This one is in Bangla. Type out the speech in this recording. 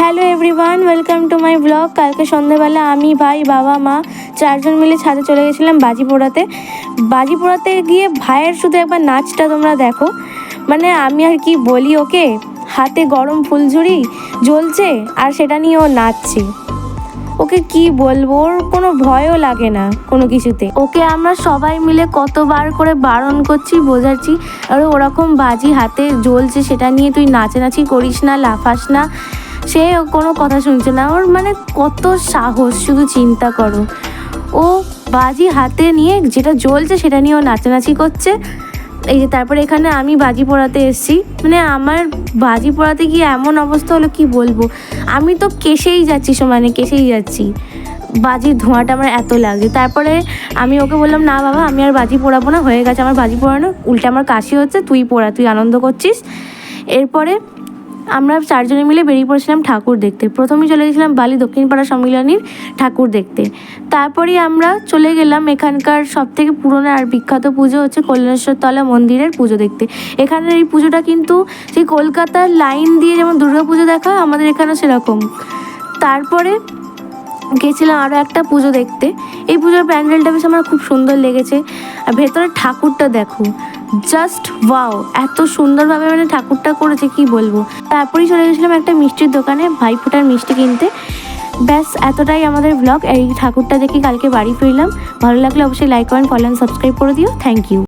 Hello everyone welcome to my blog কালকে সন্ধেবেলা আমি, ভাই, বাবা, মা চারজন মিলে ছাদে চলে গেছিলাম বাজি পোড়াতে বাজি পোড়াতে গিয়ে ভাইয়ের শুধু একবার নাচটা তোমরা দেখো। মানে আমি আর কি বলি ওকে, হাতে গরম ফুলঝুরি জ্বলছে আর সেটা নিয়ে ও নাচছে। ওকে কি বলব, ওর কোনো ভয়ও লাগে না কোনো কিছুতে। ওকে আমরা সবাই মিলে কতবার করে বারণ করছি, বোঝাচ্ছি, আর ওরকম বাজি হাতে জ্বলছে, সেটা নিয়ে তুই নাচানাচি করিস না, লাফাস না। সে কোনো কথা শুনছে না। ওর মানে কত সাহস, শুধু চিন্তা করো। ও বাজি হাতে নিয়ে যেটা জ্বলছে সেটা নিয়ে ও নাচানাচি করছে। এই যে তারপরে এখানে আমি বাজি পোড়াতে এসেছি। মানে আমার বাজি পোড়াতে গিয়ে এমন অবস্থা হলো, কি বলব? আমি তো কেসেই যাচ্ছি সমানে কেসেই যাচ্ছি। বাজির ধোঁয়াটা আমার এত লাগে। তারপরে আমি ওকে বললাম, না বাবা, আমি আর বাজি পোড়াবো না। হয়ে গেছে আমার বাজি পোড়ানো। উল্টে আমার কাশি হচ্ছে, তুই পোড়া, তুই আনন্দ করছিস। এরপরে আমরা চারজনে মিলে বেরিয়ে পড়েছিলাম ঠাকুর দেখতে। প্রথমেই চলে গেছিলাম বালি দক্ষিণপাড়া সম্মিলনীর ঠাকুর দেখতে। তারপরেই আমরা চলে গেলাম এখানকার সব থেকে পুরনো আর বিখ্যাত পুজো হচ্ছে কল্যাণেশ্বর তলা মন্দিরের পুজো দেখতে। এখানের এই পুজোটা কিন্তু সেই কলকাতার লাইন দিয়ে যেমন দুর্গা পুজো দেখা হয়, আমাদের এখানেও সেরকম। তারপরে গেছিলাম আরও একটা পুজো দেখতে। এই পুজোর প্যান্ডেলটা বেশ আমার খুব সুন্দর লেগেছে। আর ভেতরে ঠাকুরটা দেখো। জাস্ট ওয়াও এত সুন্দরভাবে মানে ঠাকুরটা করেছে, কি বলব? তারপরেই চলে গেছিলাম একটা মিষ্টির দোকানে, ভাইফোঁটার মিষ্টি কিনতে। ব্যাস, এতটাই আমাদের ব্লগ এই ঠাকুরটা দেখে কালকে বাড়ি ফিরলাম। ভালো লাগলে অবশ্যই লাইক করেন ফলো সাবস্ক্রাইব করে দিও। Thank you